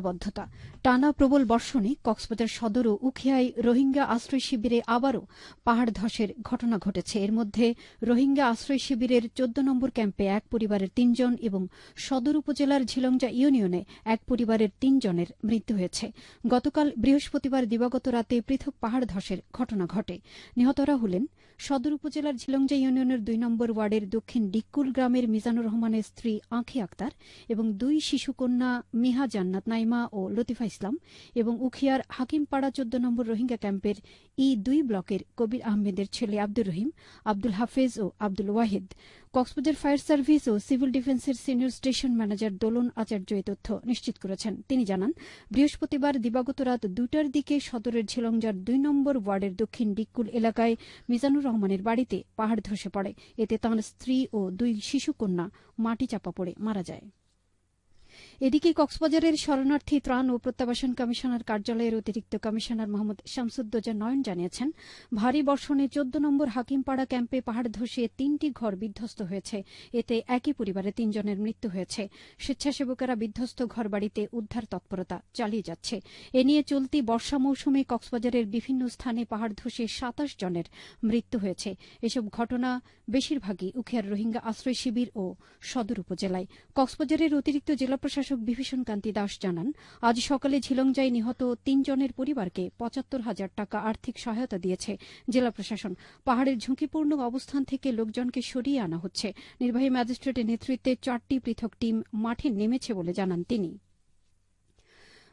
বদ্ধতা টানা প্রবল বর্ষণে কক্সবাজার সদর ও উখিয়ায় রোহিঙ্গা আশ্রয় শিবিরে আবারও পাহাড় ধসের ঘটনা ঘটেছে। এর মধ্যে রোহিঙ্গা আশ্রয় শিবিরের চোদ্দ নম্বর ক্যাম্পে এক পরিবারের তিনজন এবং সদর উপজেলার ঝিলংজা ইউনিয়নে এক পরিবারের তিনজনের মৃত্যু হয়েছে। গতকাল বৃহস্পতিবার দিবাগত রাতে পৃথক পাহাড় ধসের ঘটনা ঘটে। নিহতরা হলেন সদর উপজেলার ঝিলংজা ইউনিয়নের দুই নম্বর ওয়ার্ডের দক্ষিণ ডিক্কুল গ্রামের মিজানুর রহমানের স্ত্রী আঁখি আক্তার এবং দুই শিশুকন্যা মিহা জান্নাত নাইমা ও লতিফা ইসলাম এবং উখিয়ার হাকিমপাড়া চোদ্দ নম্বর রোহিঙ্গা ক্যাম্পের ই দুই ব্লকের কবির আহমেদের ছেলে আব্দুর রহিম, আব্দুল হাফেজ ও আব্দুল ওয়াহিদ। কক্সবাজার ফায়ার সার্ভিস ও সিভিল ডিফেন্সের senior station manager Dolon Acharya এ তথ্য নিশ্চিত করেছেন। তিনি জানান, বৃহস্পতিবার দিবাগত রাত দুটার দিকে সদরের ঝিলংজার দুই নম্বর ওয়ার্ডের দক্ষিণ ডিক্কুল এলাকায় মিজানুর রহমানের বাড়িতে পাহাড় ধসে পড়ে। এতে তাঁর স্ত্রী ও দুই শিশুকন্যা মাটি চাপা পড়ে মারা যায়। এদিকে কক্সবাজারের শরণার্থী ত্রাণ ও প্রত্যাবাসন কমিশনার কার্যালয়ের অতিরিক্ত কমিশনার মোহাম্মদ শামসুদ্দোজা নয়ন জানিয়েছেন, ভারী বর্ষণে চোদ্দ নম্বর হাকিমপাড়া ক্যাম্পে পাহাড় ধসে তিনটি ঘর বিধ্বস্ত হয়েছে। এতে একই পরিবারে তিনজনের মৃত্যু হয়েছে। স্বেচ্ছাসেবকেরা বিধ্বস্ত ঘরবাড়িতে উদ্ধার তৎপরতা চালিয়ে যাচ্ছে। এ নিয়ে চলতি বর্ষা মৌসুমে কক্সবাজারের বিভিন্ন স্থানে পাহাড় ধসে সাতাশ জনের মৃত্যু হয়েছে। এসব ঘটনা বেশিরভাগই উখিয়ার রোহিঙ্গা আশ্রয় শিবির ও সদর উপজেলায়। কক্সবাজারের অতিরিক্ত জেলা প্রশাসক বিভীষণ কান্তি দাস জানান, আজ সকালে ঝিলংজায় নিহত তিনজনের পরিবারকে পঁচাত্তর হাজার টাকা আর্থিক সহায়তা দিয়েছে জেলা প্রশাসন। পাহাড়ের ঝুঁকিপূর্ণ অবস্থান থেকে লোকজনকে সরিয়ে আনা হচ্ছে। নির্বাহী ম্যাজিস্ট্রেটের নেতৃত্বে চারটি পৃথক টিম মাঠে নেমেছে বলে জানান তিনি।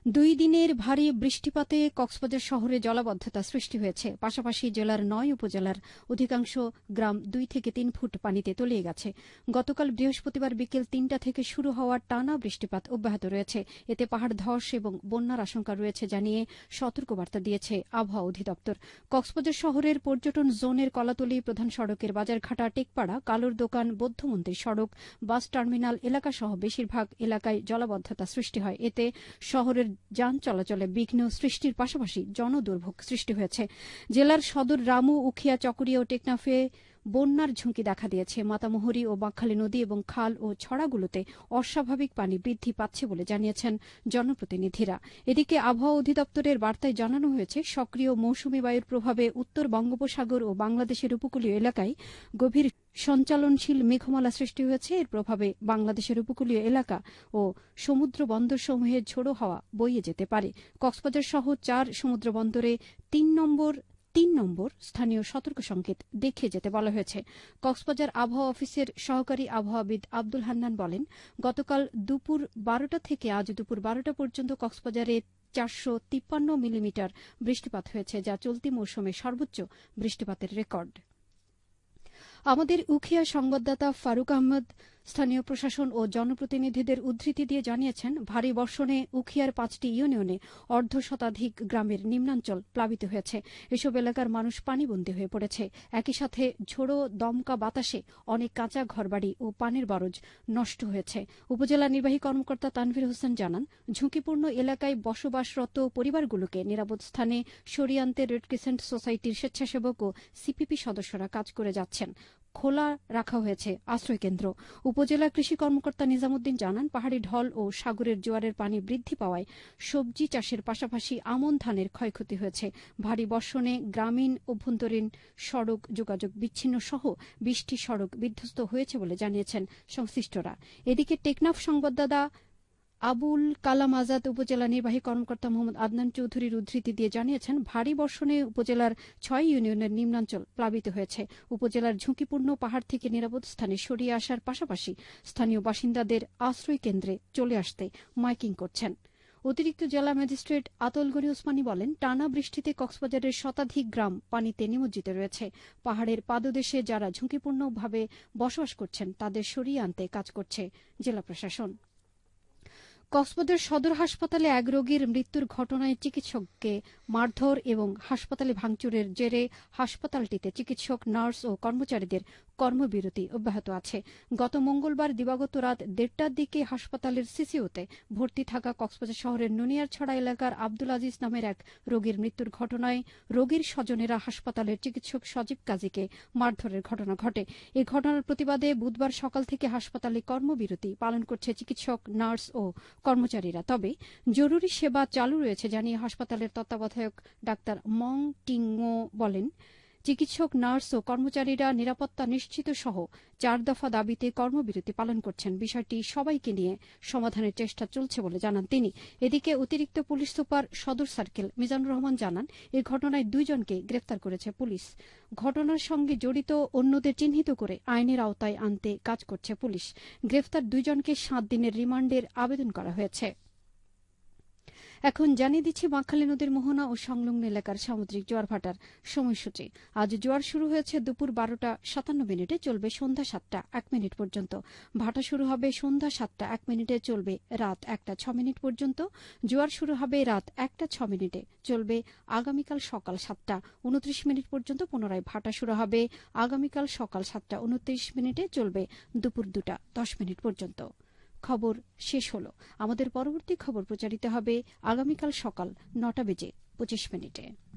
দুই দিনের ভারী বৃষ্টিপাতে কক্সবাজার শহরে জলাবদ্ধতা সৃষ্টি হয়েছে। পাশাপাশি জেলার নয় উপজেলার অধিকাংশ গ্রাম দুই থেকে তিন ফুট পানিতে তলিয়ে গেছে। গতকাল বৃহস্পতিবার বিকেল তিনটা থেকে শুরু হওয়া টানা বৃষ্টিপাত অব্যাহত রয়েছে। এতে পাহাড় ধস এবং বন্যার আশঙ্কা রয়েছে জানিয়ে সতর্কবার্তা দিয়েছে আবহাওয়া অধিদপ্তর। কক্সবাজার শহরের পর্যটন জোনের কলাতলি প্রধান সড়কের বাজারঘাটা টেকপাড়া, কালোর দোকান, বৌদ্ধমন্দির সড়ক, বাস টার্মিনাল এলাকাসহ বেশিরভাগ এলাকায় জলাবদ্ধতা সৃষ্টি হয়। এতে শহরের যান চলাচলে বিঘ্ন সৃষ্টির পাশাপাশি জনদুর্ভোগ সৃষ্টি হয়েছে। জেলার সদর রামু, উখিয়া, চকরিয়া ও টেকনাফে বন্যার ঝুঁকি দেখা দিয়েছে। মাতামোহরি ও বাঁকখালী নদী এবং খাল ও ছড়াগুলোতে অস্বাভাবিক পানি বৃদ্ধি পাচ্ছে বলে জানিয়েছেন জনপ্রতিনিধিরা। এদিকে আবহাওয়া অধিদপ্তরের বার্তায় জানানো হয়েছে, সক্রিয় মৌসুমী বায়ুর প্রভাবে উত্তর বঙ্গোপসাগর ও বাংলাদেশের উপকূলীয় এলাকায় গভীর সঞ্চালনশীল মেঘমালা সৃষ্টি হয়েছে। এর প্রভাবে বাংলাদেশের উপকূলীয় এলাকা ও সমুদ্র বন্দরসমূহে ঝোড়ো হাওয়া বইয়ে যেতে পারে। কক্সবাজার সহ চার সমুদ্র বন্দরে তিন নম্বর তিন নম্বর স্থানীয় সতর্ক সংকেত দেখিয়ে যেতে বলা হয়েছে। কক্সবাজার আবহাওয়া অফিসের সহকারী আবহাওয়াবিদ আব্দুল হান্নান বলেন, গতকাল দুপুর বারোটা থেকে আজ দুপুর বারোটা পর্যন্ত কক্সবাজারে চারশো তিপ্পান্ন মিলিমিটার বৃষ্টিপাত হয়েছে, যা চলতি মৌসুমে সর্বোচ্চ বৃষ্টিপাতের রেকর্ড। আমাদের উখিয়া সংবাদদাতা ফারুক আহমদ স্থানীয় প্রশাসন ও জনপ্রতিনিধিদের উদ্ধৃতি দিয়ে জানিয়েছেন, ভারী বর্ষণে উখিয়ার পাঁচটি ইউনিয়নে অর্ধ শতাধিক গ্রামের নিম্নাঞ্চল প্লাবিত হয়েছে। এসব এলাকার মানুষ পানিবন্দী হয়ে পড়েছে। একই সাথে ঝোড়ো, দমকা বাতাসে অনেক কাঁচা ঘরবাড়ি ও পানির বরজ নষ্ট হয়েছে। উপজেলা নির্বাহী কর্মকর্তা তানভীর হোসেন জানান, ঝুঁকিপূর্ণ এলাকায় বসবাসরত পরিবারগুলোকে নিরাপদ স্থানে সরিয়ে আনতে রেড ক্রিসেন্ট সোসাইটির স্বেচ্ছাসেবক ও সিপিপি সদস্যরা কাজ করে যাচ্ছেন। খোলা রাখা হয়েছে আশ্রয়কেন্দ্র। উপজেলা কৃষি কর্মকর্তা নিজামুদ্দিন জানান, পাহাড়ি ঢল ও সাগরের জোয়ারের পানি বৃদ্ধি পাওয়ায় সবজি চাষের পাশাপাশি আমন ধানের ক্ষয়ক্ষতি হয়েছে। ভারী বর্ষণে গ্রামীণ অভ্যন্তরীণ সড়ক যোগাযোগ বিচ্ছিন্ন সহ বৃষ্টি সড়ক বিধ্বস্ত হয়েছে বলে জানিয়েছেন সংশ্লিষ্টরা। এদিকে টেকনাফ সংবাদদাতা আবুল কালাম আজাদ উপজেলা নির্বাহী কর্মকর্তা মোহাম্মদ আদনান চৌধুরীর উদ্ধৃতি দিয়ে জানিয়েছেন, ভারী বর্ষণে উপজেলার ছয় ইউনিয়নের নিম্নাঞ্চল প্লাবিত হয়েছে। উপজেলার ঝুঁকিপূর্ণ পাহাড় থেকে নিরাপদ স্থানে সরিয়ে আসার পাশাপাশি স্থানীয় বাসিন্দাদের আশ্রয় কেন্দ্রে চলে আসতে মাইকিং করছেন। অতিরিক্ত জেলা ম্যাজিস্ট্রেট আতল গনি ওসমানী বলেন, টানা বৃষ্টিতে কক্সবাজারের শতাধিক গ্রাম পানিতে নিমজ্জিত রয়েছে। পাহাড়ের পাদদেশে যারা ঝুঁকিপূর্ণভাবে বসবাস করছেন, তাদের সরিয়ে আনতে কাজ করছে জেলা প্রশাসন। কক্সবাজার সদর হাসপাতালে এক রোগীর মৃত্যুর ঘটনায় চিকিৎসককে মারধর এবং হাসপাতালে ভাঙচুরের জেরে হাসপাতালটিতে চিকিৎসক, নার্স ও কর্মচারীদের কর্মবিরতি অব্যাহত আছে। গত মঙ্গলবার দিবাগত রাত দেড়টার দিকে হাসপাতালের সিসিওতে ভর্তি থাকা কক্সবাজার শহরের নুনিয়ারছড়া এলাকার আব্দুল আজিজ নামের এক রোগীর মৃত্যুর ঘটনায় রোগীর স্বজনেরা হাসপাতালের চিকিৎসক সজীব কাজীকে মারধরের ঘটনা ঘটে। এ ঘটনার প্রতিবাদে বুধবার সকাল থেকে হাসপাতালে কর্মবিরতি পালন করছে চিকিৎসক, নার্স ও কর্মচারীরা। তবে জরুরি সেবা চালু রয়েছে জানিয়ে হাসপাতালের তত্ত্বাবধায়ক ডাক্তার মং টিংও বলেন চিকিৎসক, নার্স ও কর্মচারীরা নিরাপত্তা নিশ্চিত সহ চার দফা দাবিতে কর্মবিরতি পালন করছেন। বিষয়টি সবাইকে নিয়ে সমাধানের চেষ্টা চলছে বলে জানান তিনি। এদিকে অতিরিক্ত পুলিশ সুপার সদর সার্কেল মিজানুর রহমান জানান এই ঘটনায় দুইজনকে গ্রেফতার করেছে পুলিশ। ঘটনার সঙ্গে জড়িত অন্যদের চিহ্নিত করে আইনের আওতায় আনতে কাজ করছে পুলিশ। গ্রেফতার দুইজনকে সাত দিনের রিমান্ডের আবেদন করা হয়েছে। এখন জানিয়ে দিচ্ছি বাঁকখালী নদীর মোহনা ও সংলগ্ন এলাকার সামুদ্রিক জোয়ার ভাটার সময়সূচি। আজ জোয়ার শুরু হয়েছে দুপুর বারোটা সাতান্ন মিনিটে, চলবে সন্ধ্যা সাতটা এক মিনিট পর্যন্ত। ভাটা শুরু হবে সন্ধ্যা সাতটা এক মিনিটে, চলবে রাত একটা ছ মিনিট পর্যন্ত। জোয়ার শুরু হবে রাত একটা ছ মিনিটে, চলবে আগামীকাল সকাল সাতটা উনত্রিশ মিনিট পর্যন্ত। পুনরায় ভাটা শুরু হবে আগামীকাল সকাল সাতটা উনত্রিশ মিনিটে, চলবে দুপুর দুটা দশ মিনিট পর্যন্ত। খবর শেষ হল। আমাদের পরবর্তী খবর প্রচারিত হবে আগামীকাল সকাল নটা বেজে পঁচিশ মিনিটে।